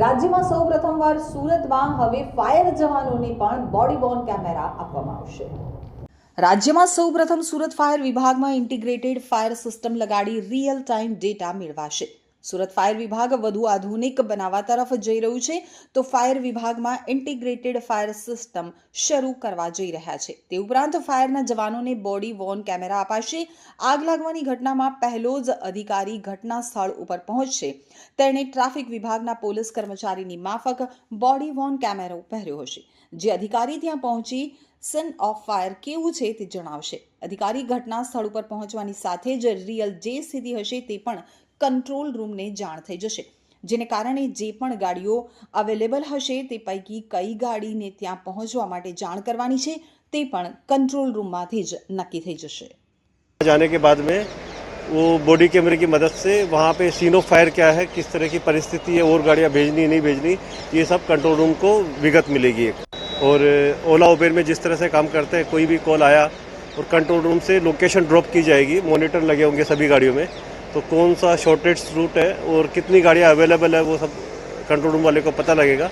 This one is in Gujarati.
રાજ્યમાં સૌ પ્રથમવાર સુરતમાં હવે ફાયર જવાનોને પણ બોડી બોર્ન કેમેરા આપવામાં આવશે. રાજ્યમાં સૌ પ્રથમ સુરત ફાયર વિભાગમાં ઇન્ટિગ્રેટેડ ફાયર સિસ્ટમ લગાડી રિયલ ટાઈમ ડેટા મેળવાશે. સુરત ફાયર વિભાગ વધુ આધુનિક બનાવવા તરફ જઈ રહ્યું છે. તો ફાયર વિભાગમાં ઇન્ટિગ્રેટેડ ફાયર સિસ્ટમ શરૂ કરવા જઈ રહ્યા છે. તે ઉપરાંત ફાયરના જવાનોને બોડી વોર્ન કેમેરા અપાશે. આગ લાગવાની ઘટનામાં પહેલો જ અધિકારી ઘટના સ્થળ ઉપર પહોંચશે. તેણે ટ્રાફિક વિભાગના પોલીસ કર્મચારીની માફક બોડી વોર્ન કેમેરો પહેર્યો હશે. જે અધિકારી ત્યાં પહોંચી સન ઓફ ફાયર કેવું છે તે જણાવશે. અધિકારી ઘટના સ્થળ ઉપર પહોંચવાની સાથે જ રિયલ જે સ્થિતિ હશે તે પણ કંટ્રોલ રૂમને જાણ થઈ જશે જેને કારણે જે પણ ગાડીઓ અવેલેબલ હશે તે પૈકી કઈ ગાડીને ત્યાં પહોંચવા માટે જાણ કરવાની છે તે પણ કંટ્રોલ રૂમમાંથી જ નક્કી થઈ જશે जाने के बाद में वो बॉडी कैमरे की मदद से वहाँ पे सीन ऑफ फायर क्या है किस तरह की परिस्थिति है और गाड़ियाँ भेजनी नहीं भेजनी ये सब कंट्रोल रूम को विगत मिलेगी एक और ओला उबेर में जिस तरह से काम करते हैं कोई भी कॉल आया और कंट्रोल रूम से लोकेशन ड्रॉप की जाएगी मॉनिटर लगे होंगे सभी गाड़ियों में तो कौन सा शॉर्टेज रूट है और कितनी गाड़ियाँ अवेलेबल है वो सब कंट्रोल रूम वाले को पता लगेगा